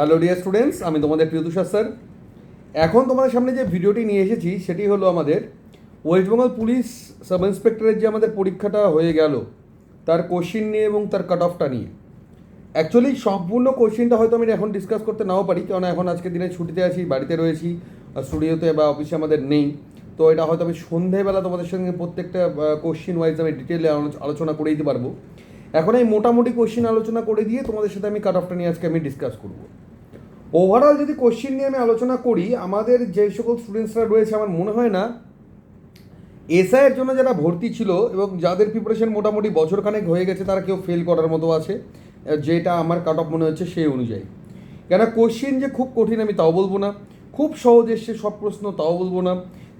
Hello dear students আমি তোমাদের প্রিয়তুষার sir. এখন তোমাদের সামনে যে ভিডিওটি নিয়ে এসেছি, সেটি হলো আমাদের ওয়েস্ট বেঙ্গল পুলিশ সাব ইন্সপেক্টরের যে আমাদের পরীক্ষাটা হয়ে গেল, তার কোশ্চিন নিয়ে এবং তার কাট অফটা নিয়ে। অ্যাকচুয়ালি সম্পূর্ণ কোশ্চিনটা হয়তো আমি এখন ডিসকাস করতে নাও পারি কারণ এখন আজকে দিনে ছুটিতে আছি, বাড়িতে রয়েছি স্টুডিওতে বা অফিসে আমাদের নেই। তো এটা হয়তো আমি সন্ধেবেলা তোমাদের সঙ্গে প্রত্যেকটা কোশ্চিন ওয়াইজ আমি ডিটেলে আলোচনা করে দিতে পারব। এখন এই মোটামুটি কোশ্চিন আলোচনা করে দিয়ে তোমাদের সাথে আমি কাট অফটা নিয়ে আজকে আমি ডিসকাস করব। ওভারঅল যদি কোশ্চিন নিয়ে আমি আলোচনা করি, আমাদের যে সকল স্টুডেন্টসরা রয়েছে, আমার মনে হয় না এসআইয়ের জন্য যারা ভর্তি ছিল এবং যাদের প্রিপারেশন মোটামুটি বছরখানেক হয়ে গেছে, তারা কেউ ফেল করার মতো আছে, যেটা আমার কাট অফ মনে হচ্ছে সেই অনুযায়ী। কেন কোশ্চিন যে খুব কঠিন, আমি তাও বলব না। খুব সহজ এসছে সব প্রশ্ন, তাও বলব না।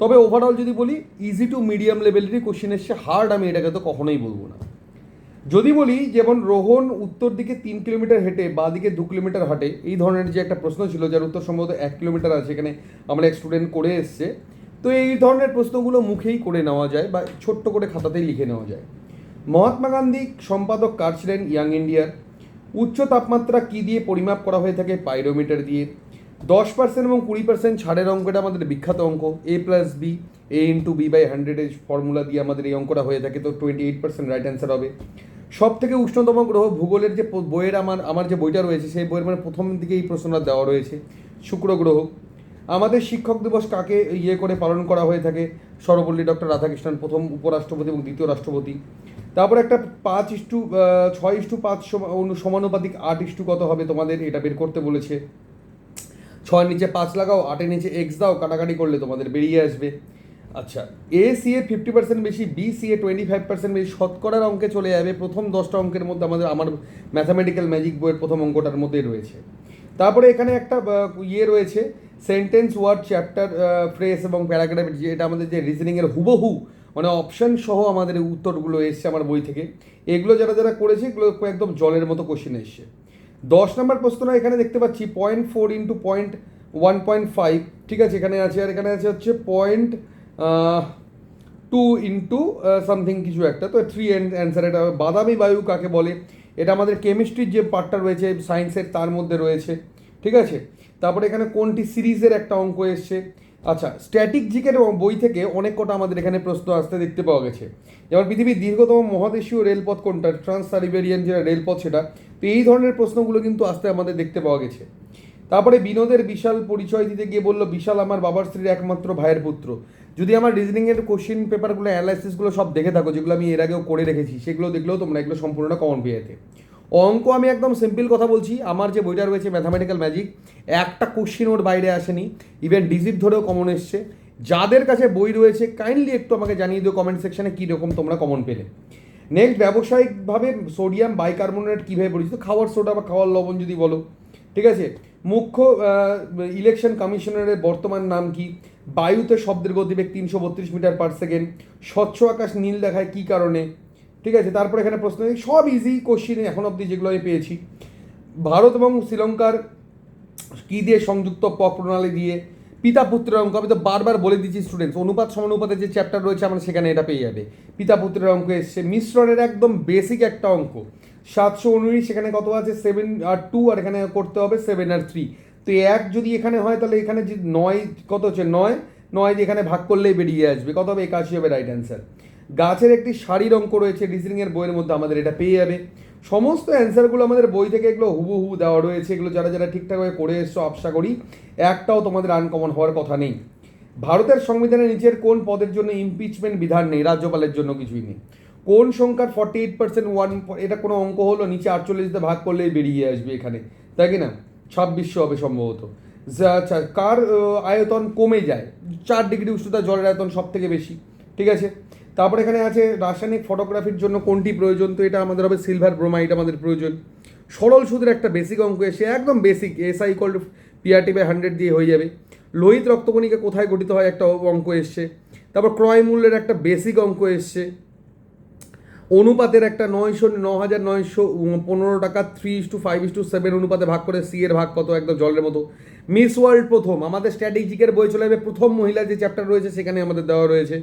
তবে ওভারঅল যদি বলি ইজি টু মিডিয়াম লেভেলেরই কোশ্চিন এসছে হার্ড আমি এটাকে তো কখনোই বলব না। যদি বলি যেমন রোহন উত্তর দিকে তিন কিলোমিটার হেঁটে, বা দিকে দু কিলোমিটার হাঁটে, এই ধরনের যে একটা প্রশ্ন ছিল, যার উত্তর সম্ভবত এক কিলোমিটার আছে, এখানে আমরা এক স্টুডেন্ট করে এসছে, তো এই ধরনের প্রশ্নগুলো মুখেই করে নেওয়া যায় বা ছোট্ট করে খাতাতেই লিখে নেওয়া যায়। মহাত্মা গান্ধী, সম্পাদক কার ছিলেন? ইয়াং ইন্ডিয়ার। উচ্চ তাপমাত্রা কী দিয়ে পরিমাপ করা হয়ে থাকে? পাইরোমিটার দিয়ে। দশ পার্সেন্ট এবং কুড়ি পার্সেন্ট ছাড়ের অঙ্কটা আমাদের বিখ্যাত অঙ্ক। A plus B A into B by hundred formula দিয়ে আমাদের এই অঙ্কটা হয়ে থাকে, তো twenty eight percent right answer হবে। সব থেকে উষ্ণতম গ্রহ ভূগোলের যে বইয়ের আমার আমার যে বইটা রয়েছে, সেই বইয়ের মানে প্রথম দিকে এই প্রশ্নটা দেওয়া রয়েছে। শুক্র গ্রহ। আমাদের শিক্ষক দিবস কাকে ইয়ে করে পালন করা হয়ে থাকে? সর্বপল্লী ডক্টর রাধাকৃষ্ণন প্রথম উপরাষ্ট্রপতি এবং দ্বিতীয় রাষ্ট্রপতি। তারপর একটা পাঁচ ইস্টু ছয় ইস্টু পাঁচ সম- সমানুপাতিক আট ইস্টু কত হবে তোমাদের? এটা বের করতে বলেছে। ছয় নিচে পাঁচ লাগাও আটের নিচে এক্স দাও, কাটাকাটি করলে তোমাদের বেরিয়ে আসবে। আচ্ছা A C A fifty percent বেশি B C A twenty five percent বেশি, শতকরার অঙ্কে চলে যাবে। প্রথম দশটা অঙ্কের মধ্যে আমাদের, আমার ম্যাথামেটিক্যাল ম্যাজিক বইয়ের প্রথম অঙ্কটার মধ্যেই রয়েছে। তারপরে এখানে একটা ইয়ে রয়েছে সেন্টেন্স ওয়ার্ড চ্যাপ্টার ফ্রেস এবং প্যারাগ্রাফ যেটা আমাদের যে রিজনিংয়ের হুবহু মানে অপশন সহ আমাদের উত্তরগুলো এসছে আমার বই থেকে। এগুলো যারা যারা করেছে, এগুলো একদম জলের মতো কোশ্চেন এসছে। দশ নম্বর প্রশ্নটা এখানে দেখতে পাচ্ছি point four into point one point five ঠিক আছে? এখানে আছে, আর এখানে আছে হচ্ছে পয়েন্ট টু ইন্টু সামথিং কিছু একটা। তো থ্রি অ্যান্সার এটা। বাদামি বায়ু কাকে বলে? এটা আমাদের কেমিস্ট্রির যে পার্টটা রয়েছে সায়েন্সের তার মধ্যে রয়েছে। ঠিক আছে? তারপরে এখানে কোনটি সিরিজের একটা অঙ্ক এসছে? আচ্ছা স্ট্যাটিক জিকের বই থেকে অনেক কটা আমাদের এখানে প্রশ্ন আসতে দেখতে পাওয়া গেছে। যেমন পৃথিবীর দীর্ঘতম মহাদেশীয় রেলপথ কোনটা? ট্রান্স সারিবেরিয়ান যে রেলপথ, সেটা। তো এই ধরনের প্রশ্নগুলো কিন্তু আসতে আমাদের দেখতে পাওয়া গেছে। তারপরে বিনোদের বিশাল পরিচয় দিতে গিয়ে বলল, বিশাল আমার বাবার স্ত্রীর একমাত্র ভাইয়ের পুত্র। যদি আমার রিজনিংয়ের কোশ্চেন পেপারগুলো অ্যানালাইসিসগুলো সব দেখে থাকো, যেগুলো আমি এর আগেও করে রেখেছি, সেগুলো দেখলেও তোমরা এগুলো সম্পূর্ণটা কমন পেয়ে যেতে। অঙ্ক আমি একদম সিম্পল কথা বলছি, আমার যে বইটা রয়েছে ম্যাথামেটিক্যাল ম্যাজিক একটা কোশ্চিন ওর বাইরে আসেনি ইভেন ডিজিট ধরেও কমন এসছে। যাদের কাছে বই রয়েছে কাইন্ডলি একটু আমাকে জানিয়ে দিও কমেন্ট সেকশনে কীরকম তোমরা কমন পেলে। নেক্সট ব্যবসায়িকভাবে সোডিয়াম বাইকার্বনেট কীভাবে পরিচিত? খাওয়ার সোডা বা খাওয়ার লবণ যদি বলো, ঠিক আছে? মুখ্য ইলেকশন কমিশনারের বর্তমান নাম কি? বায়ুতে শব্দের গতিবেগ তিনশো বত্রিশ মিটার পার সেকেন্ড স্বচ্ছ আকাশ নীল দেখায় কী কারণে? ঠিক আছে, তারপর এখানে প্রশ্ন সব ইজি কোশ্চিন এখন অবধি যেগুলো আমি পেয়েছি। ভারত এবং শ্রীলঙ্কার কী দিয়ে সংযুক্ত পক প্রণালী দিয়ে পিতা পুত্রের অঙ্ক? আমি তো বারবার বলে দিচ্ছি স্টুডেন্টস অনুপাত সমানুপাতের যে চ্যাপ্টার রয়েছে, আমরা সেখানে এটা পেয়ে যাবে। পিতা পুত্রের অঙ্ক এসছে। মিশ্রণের একদম বেসিক একটা অঙ্ক। সাতশো উনিশ এখানে কত আছে? সেভেন, আর টু আর এখানে করতে হবে সেভেন আর থ্রি তো এক যদি এখানে হয়, তাহলে এখানে যে নয়, কত হচ্ছে? নয়। নয় যে এখানে ভাগ করলেই বেরিয়ে আসবে। কত হবে? একাশি হবে রাইট অ্যান্সার গাছের একটি শাড়ির অঙ্ক রয়েছে রিজনিংয়ের বইয়ের মধ্যে আমাদের এটা পেয়ে যাবে। সমস্ত অ্যান্সারগুলো আমাদের বই থেকে এগুলো হুবহু দেওয়া রয়েছে। এগুলো যারা যারা ঠিকঠাকভাবে করে এসছো আশা করি, একটাও তোমাদের আনকমন হওয়ার কথা নেই। ভারতের সংবিধানের নিচের কোন পদের জন্য ইমপিচমেন্ট বিধান নেই? রাজ্যপালের জন্য কিছুই নেই। কোন সংখ্যার ফর্টি এইট পার্সেন্ট ওয়ান এটা কোনো অঙ্ক হলো? নিচে আটচল্লিশতে ভাগ করলেই বেরিয়ে আসবে এখানে। তাই কি না ছাব্বিশশো হবে সম্ভবত। আচ্ছা কার আয়তন কমে যায়? চার ডিগ্রি উষ্ণতা জলের আয়তন সব থেকে বেশি। ঠিক আছে? তারপরে এখানে আছে রাসায়নিক ফটোগ্রাফির জন্য কোনটি প্রয়োজন? তো এটা আমাদের হবে সিলভার ব্রোমাইড আমাদের প্রয়োজন। সরল সুদের একটা বেসিক অঙ্ক এসে একদম basic S I equal PRT by hundred দিয়ে হয়ে যাবে। লোহিত রক্তকণিকা কোথায় গঠিত হয়? একটা অঙ্ক এসছে। তারপর ক্রয় মূল্যের একটা বেসিক অঙ্ক এসছে। অনুপাতের একটা নয়শো ন হাজার নয়শো পনেরো টাকা three is two five is two seven অনুপাতে ভাগ করে সি এর ভাগ কত? একদম জলের মতো। মিস ওয়ার্ল্ড প্রথম। আমাদের স্ট্র্যাটেজিকের বই চলে যাবে প্রথম মহিলা যে চ্যাপ্টার রয়েছে, সেখানে আমাদের দেওয়া রয়েছে।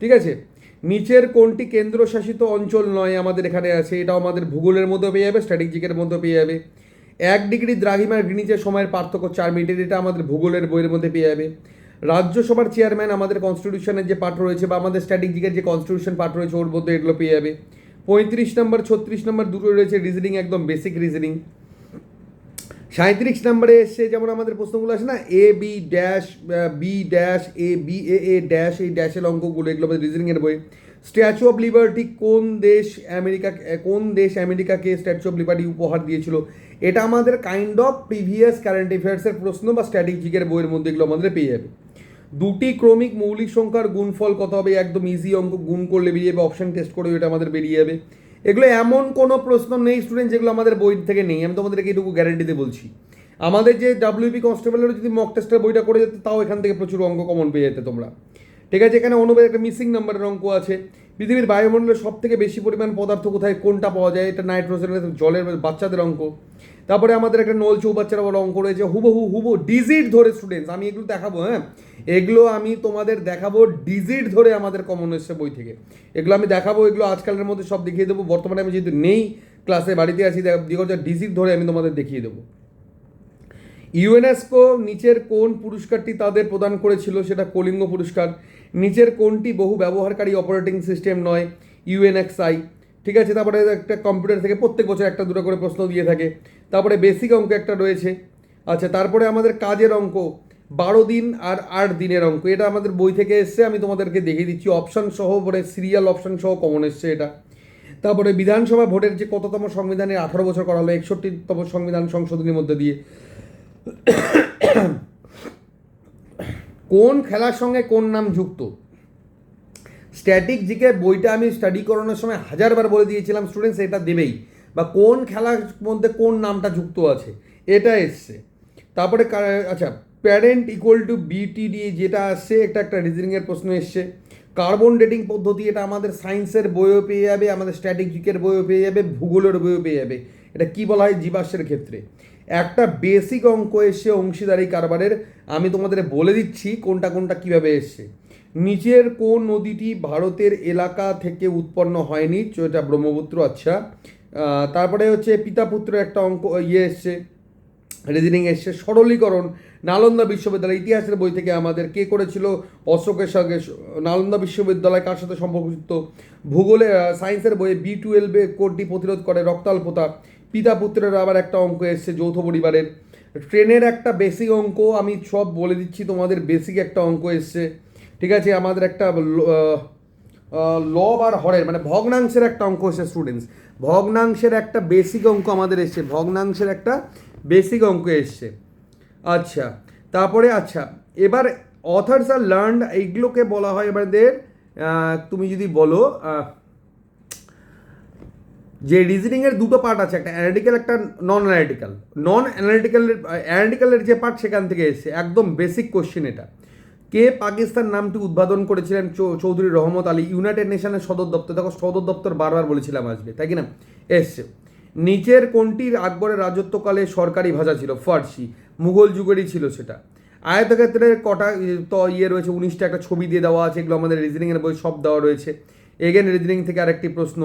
ঠিক আছে? নিচের কোনটি কেন্দ্রশাসিত অঞ্চল নয় আমাদের এখানে আছে? এটাও আমাদের ভূগোলের মধ্যে পেয়ে যাবে স্ট্র্যাটেজিকের মধ্যে পেয়ে যাবে। এক ডিগ্রি দ্রাঘিমার গ্রিনিচের সময়ের পার্থক্য চার মিনিটের, এটা আমাদের ভূগোলের বইয়ের মধ্যে পেয়ে যাবে। রাজ্যসভার চেয়ারম্যান আমাদের কনস্টিটিউশনের যে পার্ট রয়েছে বা আমাদের স্ট্র্যাটেজিকের যে কনস্টিটিউশন পার্ট রয়েছে, ওর মধ্যে এগুলো পেয়ে যাবে। পঁয়ত্রিশ নম্বর ছত্রিশ নম্বর দুটো রয়েছে রিজনিং একদম বেসিক রিজনিং সাঁত্রিশ নম্বরে এসছে যেমন আমাদের প্রশ্নগুলো আছে না A B dash B dash A B A A dash এই ড্যাশের অঙ্কগুলো, এগুলো আমাদের রিজনিংয়ের বই। স্ট্যাচু অফ লিবার্টি কোন দেশ আমেরিকা কোন দেশ আমেরিকাকে স্ট্যাচু অফ লিবার্টি উপহার দিয়েছিল? এটা আমাদের কাইন্ড অফ প্রিভিয়াস কারেন্ট অ্যাফেয়ার্সের প্রশ্ন বা স্ট্র্যাটেজিকের বইয়ের মধ্যে এগুলো আমাদের পেয়ে যাবে। দুটি ক্রমিক মৌলিক সংখ্যার গুণফল কত হবে, একদম ইজি অঙ্ক, গুণ করলে বেরিয়ে যাবে অপশন টেস্ট করে এটা আমাদের বেরিয়ে যাবে। এগুলো এমন কোনো প্রশ্ন নেই স্টুডেন্ট যেগুলো আমাদের বই থেকে নেই। আমি তোমাদেরকে এইটুকু গ্যারেন্টিতে বলছি। আমাদের যে ডাব্লিউপি কনস্টেবলের যদি মক টেস্টের বইটা করে যেত, তাও এখান থেকে প্রচুর অঙ্ক কমন পেয়ে যেতে তোমরা। ঠিক আছে, এখানে অনুবাদ একটা মিসিং নাম্বারের অঙ্ক আছে। পৃথিবীর বায়ুমণ্ডলে সব থেকে বেশি পরিমাণ পদার্থ কোথায়, কোনটা পাওয়া যায়? এটা নাইট্রোজেনের জলের, বাচ্চাদের অঙ্ক। তারপরে আমাদের একটা নল চৌবাচ্চারা বড় অঙ্ক রয়েছে হুবহু হুবু ডিজিট ধরে স্টুডেন্টস আমি এগুলো দেখাবো হ্যাঁ? এগুলো আমি তোমাদের দেখাবো ডিজিট ধরে আমাদের কমন এসছে বই থেকে। এগুলো আমি দেখাবো, এগুলো আজকালের মধ্যে সব দেখিয়ে দেবো, বর্তমানে আমি যেহেতু নেই ক্লাসে বাড়িতে আছি, দেখ ডিজিট ধরে আমি তোমাদের দেখিয়ে দেবো। ইউএনএসকো নিচের কোন পুরস্কারটি তাদের প্রদান করেছিল সেটা কলিঙ্গ পুরস্কার। নিচের কোনটি বহু ব্যবহারকারী অপারেটিং সিস্টেম নয়? ইউএনএক্সআই ঠিক আছে? তারপরে একটা কম্পিউটার থেকে প্রত্যেক বছর একটা দুটো করে প্রশ্ন দিয়ে থাকে। তারপরে বেসিক অঙ্ক একটা রয়েছে। আচ্ছা তারপরে আমাদের কাজের অঙ্ক, বারো দিন আর আট দিনের অঙ্ক, এটা আমাদের বই থেকে এসছে, আমি তোমাদেরকে দেখিয়ে দিচ্ছি। অপশান সহ পরে সিরিয়াল অপশান সহ কমন এসছে এটা। তারপরে বিধানসভা ভোটের যে কততম সংবিধানের আঠারো বছর করা হলো, একষট্টিতম সংবিধান সংশোধনীর মধ্যে দিয়ে। কোন খেলার সঙ্গে কোন নাম যুক্ত? স্ট্যাটিক জিকে বইটা আমি স্টাডি করানোর সময় হাজারবার বলে দিয়েছিলাম স্টুডেন্টস এটা দেবেই। বা কোন খেলার মধ্যে কোন নামটা যুক্ত আছে, এটা এসছে। তারপরে আচ্ছা প্যারেন্ট ইকুয়াল টু বিটিডি যেটা আসছে একটা একটা রিজনিংয়ের প্রশ্ন এসছে। কার্বন ডেটিং পদ্ধতি, এটা আমাদের সায়েন্সের বইও পেয়ে যাবে, আমাদের স্ট্র্যাটেজিকের বইও পেয়ে যাবে, ভূগোলের বইও পেয়ে যাবে। এটা কি বলা হয় জীবাশ্মের ক্ষেত্রে? একটা বেসিক অঙ্ক এসছে অংশীদারি কারবারের, আমি তোমাদের বলে দিচ্ছি কোনটা কোনটা কীভাবে এসছে। নিচের কোন নদীটি ভারতের এলাকা থেকে উৎপন্ন হয়নি এটা ব্রহ্মপুত্র আচ্ছা। তারপরে হচ্ছে পিতা পুত্র একটা অঙ্ক ইয়ে এসছে রিজনিং এসছে, সরলীকরণ, নালন্দা বিশ্ববিদ্যালয়, ইতিহাসের বই থেকে আমাদের কে করেছিল? অশোকের সঙ্গে নালন্দা বিশ্ববিদ্যালয় কার সাথে সম্পর্কযুক্ত? ভূগোলে সায়েন্সের বইয়ে বি টুয়েলভে কোডটি প্রতিরোধ করে রক্তাল্পতা পিতা। পুত্রের আবার একটা অঙ্ক এসছে, যৌথ পরিবারের। ট্রেনের একটা বেসিক অঙ্ক, আমি সব বলে দিচ্ছি, তোমাদের বেসিক একটা অঙ্ক এসছে। ঠিক আছে, আমাদের একটা লব আর হরের মানে ভগ্নাংশের একটা অঙ্ক এসছে স্টুডেন্টস ভগ্নাংশের একটা বেসিক অঙ্ক আমাদের এসছে ভগ্নাংশের একটা বেসিক অঙ্ক এসছে। আচ্ছা তারপরে আচ্ছা এবার অথার্স আর লার্ন এইগুলোকে বলা হয় আহ, তুমি যদি বলো যে রিজনিংয়ের দুটো পার্ট আছে একটা অ্যানালিটিক্যাল একটা নন অ্যানালিটিক্যাল নন অ্যানালিটিক্যালের অ্যানালিটিক্যালের যে পার্ট সেখান থেকে এসেছে একদম বেসিক কোশ্চেন এটা। কে পাকিস্তান নামটি উদ্বোধন করেছিলেন চৌধুরী রহমত আলী? ইউনাইটেড নেশনের সদর দপ্তর, দেখো সদর দপ্তর বারবার বলেছিলাম আসবে তাই কি না? এসছে নিচের কোনটির আকবরের রাজত্বকালে সরকারি ভাষা ছিল? ফার্সি। মুঘল যুগেরই ছিল সেটা। আয়তক্ষেত্রে কটা তো ইয়ে রয়েছে, উনিশটা একটা ছবি দিয়ে দেওয়া আছে, এগুলো আমাদের রিজনিংয়ের বই, সব দেওয়া রয়েছে। এগেন রিজনিং থেকে আরেকটি প্রশ্ন।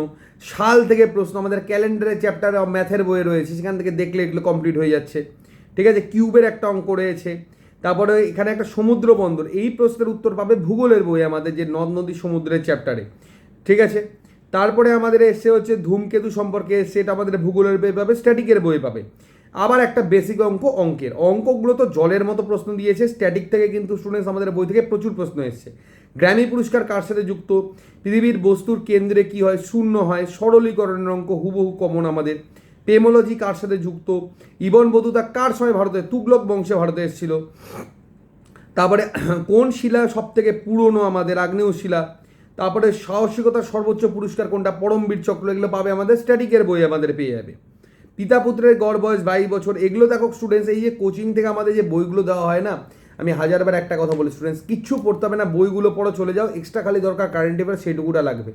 সাল থেকে প্রশ্ন, আমাদের ক্যালেন্ডারের চ্যাপ্টার ম্যাথের বইয়ে রয়েছে, সেখান থেকে দেখলে এগুলো কমপ্লিট হয়ে যাচ্ছে। ঠিক আছে কিউবের একটা অঙ্ক রয়েছে। তারপরে এখানে একটা সমুদ্র বন্দর এই প্রশ্নের উত্তর পাবে ভূগোলের বই আমাদের যে নদ নদী সমুদ্রের চ্যাপ্টারে ঠিক আছে? তারপরে আমাদের এসছে হচ্ছে ধূমকেতু সম্পর্কে এসছে এটা আমাদের ভূগোলের বই পাবে স্ট্যাটিকের বই পাবে। আবার একটা বেসিক অঙ্ক, অঙ্কের। অঙ্কগুলো তো জলের মতো প্রশ্ন দিয়েছে স্ট্যাটিক থেকে কিন্তু স্টুডেন্টস আমাদের বই থেকে প্রচুর প্রশ্ন এসছে। গ্র্যামি পুরস্কার কার সাথে যুক্ত? পৃথিবীর বস্তুর কেন্দ্রে কি হয়? শূন্য হয়। সরলীকরণের অঙ্ক হুবহু কমন আমাদের। পেমোলজি কার সাথে যুক্ত? ইবন বতুতা কার সময় ভারতে? তুগলক বংশে ভারতে এসেছিল। তারপরে কোন শিলা সব থেকে পুরনো আমাদের? আগ্নেয় শিলা। তারপরে সাহসিকতার সর্বোচ্চ পুরস্কার কোনটা? পরমবীর চক্র। এগুলো পাবে আমাদের স্ট্যাটিকের বই আমাদের পেয়ে যাবে। পিতা পুত্রের গড় বয়স বাইশ বছর। এগুলো দেখো স্টুডেন্টস এই যে কোচিং থেকে আমাদের যে বইগুলো দেওয়া হয় না? আমি হাজারবার একটা কথা বলি স্টুডেন্টস কিচ্ছু পড়তে হবে না, বইগুলো পড়ো, চলে যাও। এক্সট্রা খালি দরকার কারেন্ট অ্যাফেয়ার সেটুকুটা লাগবে।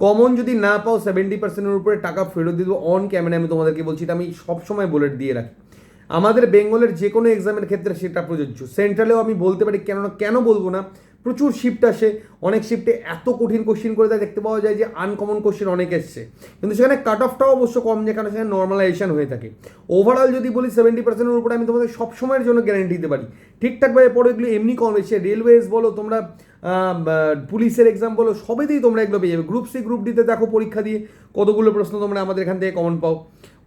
কমন যদি না পাও সেভেন্টি পার্সেন্টের উপরে টাকা ফেরত দিয়ে দেবো অন ক্যামেরা আমি তোমাদেরকে বলছি এটা আমি সবসময় বলে দিয়ে রাখি। আমাদের বেঙ্গলের যে কোনো এক্সামের ক্ষেত্রে সেটা প্রযোজ্য। সেন্ট্রালেও আমি বলতে পারি, কেননা কেন বলব না? প্রচুর শিফট আসে। অনেক শিফটে এত কঠিন কোশ্চিন করে দেয় দেখতে পাওয়া যায় যে আনকমন কোশ্চিন অনেক এসছে। কিন্তু সেখানে কাট অফটাও অবশ্য কম যেখানে সেখানে নর্মালাইজেশন হয়ে থাকে। ওভারঅল যদি বলি সেভেন্টি পার্সেন্টের উপরে আমি তোমাদের সবসময়ের জন্য গ্যারেন্টি দিতে পারি। ঠিকঠাকভাবে পড়ে এগুলো এমনি কম এসে রেলওয়েজ বলো, তোমরা পুলিশের এক্সাম বলো, সবেতেই তোমরা এগুলো পেয়ে যাবে। গ্রুপ সি গ্রুপ ডিতে দেখো পরীক্ষা দিয়ে কতগুলো প্রশ্ন তোমরা আমাদের এখান থেকে কমন পাও।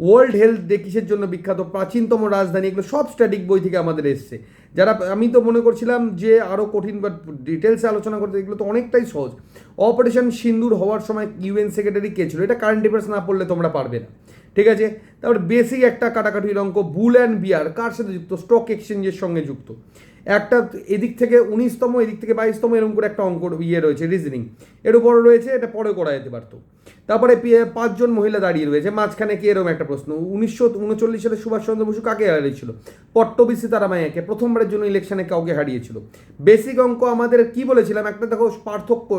ওয়ার্ল্ড হেলথ ডে কিসের জন্য বিখ্যাত? প্রাচীনতম রাজধানী, এগুলো সব স্ট্যাটিক বই থেকে আমাদের এসছে। যারা, আমি তো মনে করছিলাম যে আরও কঠিন বা ডিটেলসে আলোচনা করতে, এগুলো তো অনেকটাই সহজ। অপারেশন সিন্দুর হওয়ার সময় ইউএন সেক্রেটারি কে ছিল, এটা কারেন্ট অ্যাফেয়ার্স না পড়লে তোমরা পারবে না। ঠিক আছে? তারপর বেসিক একটা কাটাকাটির অঙ্ক বুল অ্যান্ড বিয়ার কার সাথে যুক্ত? স্টক এক্সচেঞ্জের সঙ্গে যুক্ত। একটা এদিক থেকে উনিশতম, এদিক থেকে বাইশতম, এরকম করে একটা অঙ্ক ইয়ে রয়েছে রিজনিং এর উপরও রয়েছে, এটা পরে করা যেতে পারতো। তারপরে পাঁচজন মহিলা দাঁড়িয়ে রয়েছে, মাঝখানে কি এরকম একটা প্রশ্ন? উনিশশো উনচল্লিশ সালে সুভাষচন্দ্র বসু কাকে হারিয়েছিল? পট্টবিসি তারামায়াকে প্রথমবারের জন্য ইলেকশনে কাউকে হারিয়েছিল? বেসিক অঙ্ক আমাদের কি বলেছিলাম? একটা দেখো পার্থক্য,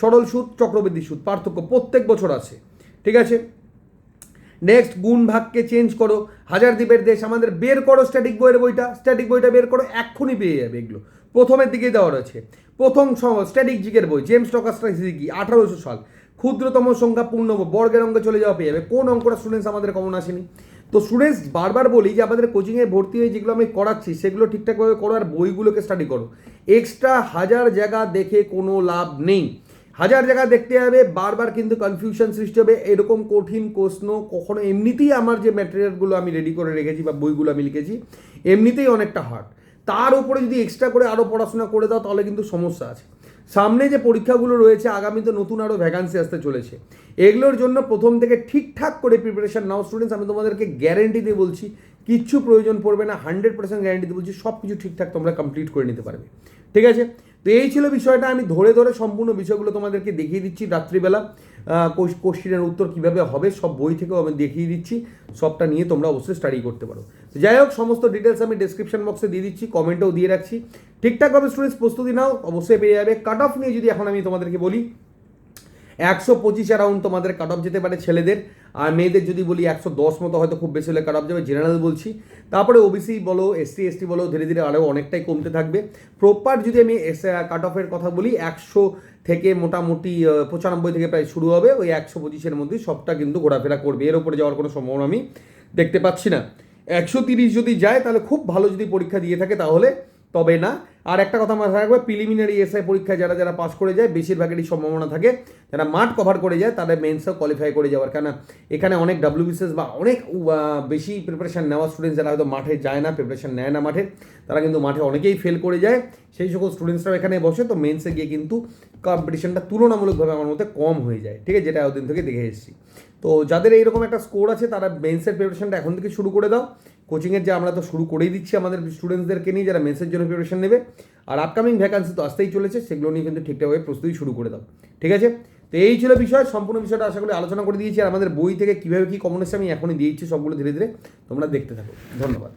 সরল সুদ, চক্রবৃদ্ধি সুদ, পার্থক্য প্রত্যেক বছর আছে, ঠিক আছে? নেক্সট গুণ ভাগকে চেঞ্জ করো। হাজার দ্বীপের দেশ আমাদের বের করো স্ট্যাটিক বইয়ের বইটা। স্ট্যাটিক বইটা বের করো, এক্ষুনি পেয়ে যাবে এগুলো। প্রথমের দিকে দেওয়া রয়েছে। প্রথম স্ট্যাটিক জিকের বই জেমস টকাস্টার সিকি আঠারোশো সাল। ক্ষুদ্রতম সংখ্যা পূর্ণ বর্গের অঙ্কে চলে যাওয়া পেয়ে যাবে। কোন অঙ্কটা স্টুডেন্টস আমাদের কমন আসেনি? তো স্টুডেন্টস বারবার বলি যে আমাদের কোচিংয়ে ভর্তি হয়ে যেগুলো আমি করাচ্ছি, সেগুলো ঠিকঠাকভাবে করো আর বইগুলোকে স্টাডি করো। এক্সট্রা হাজার জায়গা দেখে কোনো লাভ নেই। হাজার জায়গায় দেখতে হবে বারবার কিন্তু কনফিউশন সৃষ্টি হবে। এরকম কঠিন প্রশ্ন কখনো এমনিতেই আমার যে ম্যাটেরিয়ালগুলো আমি রেডি করে রেখেছি বা বইগুলো আমি লিখেছি, এমনিতেই অনেকটা হার্ড তার উপরে যদি এক্সট্রা করে আরও পড়াশোনা করে দাও, তাহলে কিন্তু সমস্যা আছে। সামনে যে পরীক্ষাগুলো রয়েছে, আগামীতে নতুন আরও ভ্যাকান্সি আসতে চলেছে। এগুলোর জন্য প্রথম থেকে ঠিকঠাক করে প্রিপারেশন নাও স্টুডেন্টস আমি তোমাদেরকে গ্যারেন্টি দিয়ে বলছি, কিচ্ছু প্রয়োজন পড়বে না হান্ড্রেড পার্সেন্ট গ্যারেন্টি দিয়ে বলছি সব কিছু ঠিকঠাক তোমরা কমপ্লিট করে নিতে পারবে। ঠিক আছে? তো এই ছিল বিষয়টা। আমি ধরে ধরে সম্পূর্ণ বিষয়গুলো তোমাদেরকে দেখিয়ে দিচ্ছি রাত্রিবেলা। কোশ্চিনের উত্তর কীভাবে হবে সব বই থেকেও আমি দেখিয়ে দিচ্ছি। সবটা নিয়ে তোমরা অবশ্যই স্টাডি করতে পারো। তো যাই হোক, সমস্ত ডিটেলস আমি ডিসক্রিপশন বক্সে দিয়ে দিচ্ছি কমেন্টেও দিয়ে রাখছি। ঠিকঠাকভাবে স্টুডেন্টস প্রস্তুতি নাও, অবশ্যই পেয়ে যাবে। কাট অফ নিয়ে যদি এখন আমি তোমাদেরকে বলি, একশো পঁচিশ অ্যারাউন্ড তোমাদের কাট অফ যেতে পারে ছেলেদের। আর মেয়েদের যদি বলি একশো দশ মতো হয়তো খুব বেশি হলে অফ যাবে জেনারেল বলছি। তারপরে ওবিসি বলো এসসি এসটি বলো, ধীরে ধীরে আরও অনেকটাই কমতে থাকবে। প্রপার যদি আমি এস কাট অফের কথা বলি, একশো থেকে মোটামুটি পঁচানব্বই থেকে প্রায় শুরু হবে। ওই একশো পঁচিশের মধ্যে সবটা কিন্তু ঘোরাফেরা করবে। এর উপরে যাওয়ার কোনো সম্ভাবনা আমি দেখতে পাচ্ছি না। একশো তিরিশ যদি যায়, তাহলে খুব ভালো যদি পরীক্ষা দিয়ে থাকে, তাহলে তবে না। আর একটা কথা মাথায় রাখবে প্রিলিমিনারি এসআই পরীক্ষায় যারা যারা পাস করে যায়, বেশিরভাগেরই সম্ভাবনা থাকে, যারা মাঠ কভার করে যায়, তাদের মেন্সও কোয়ালিফাই করে যাওয়ার। কেন এখানে অনেক ডাব্লিউবিসিএস বা অনেক বেশি প্রিপারেশন নেওয়া স্টুডেন্টস যারা হয়তো মাঠে যায় না প্রিপারেশন নেয় না মাঠে, তারা কিন্তু মাঠে অনেকেই ফেল করে যায়। সেই সকল স্টুডেন্টসরাও এখানে বসে, তো মেন্সে গিয়ে কিন্তু কম্পিটিশনটা তুলনামূলকভাবে আমার মতে কম হয়ে যায়। ঠিক আছে? যেটা ওদিন থেকে দেখে এসেছি। তো যাদের এইরকম একটা স্কোর আছে, তারা মেন্সের প্রিপারেশনটা এখন থেকে শুরু করে দাও। কোচিংয়ের যে আমরা তো শুরু করেই দিচ্ছি আমাদের স্টুডেন্টসদেরকে নিয়ে, যারা মেসের জন্য প্রিপারেশন নেবে, আর আপকামিং ভ্যাকান্সি তো আসতেই চলেছে, সেগুলো নিয়ে কিন্তু ঠিকঠাকভাবে প্রস্তুতি শুরু করে দাও। ঠিক আছে? তো এই ছিল বিষয়, সম্পূর্ণ বিষয়টা আশা করি আলোচনা করে দিয়েছি, আর আমাদের বই থেকে কীভাবে কী কমন এসে আমি এখনই দিয়েছি, সবগুলো ধীরে ধীরে তোমরা দেখতে থাকো। ধন্যবাদ।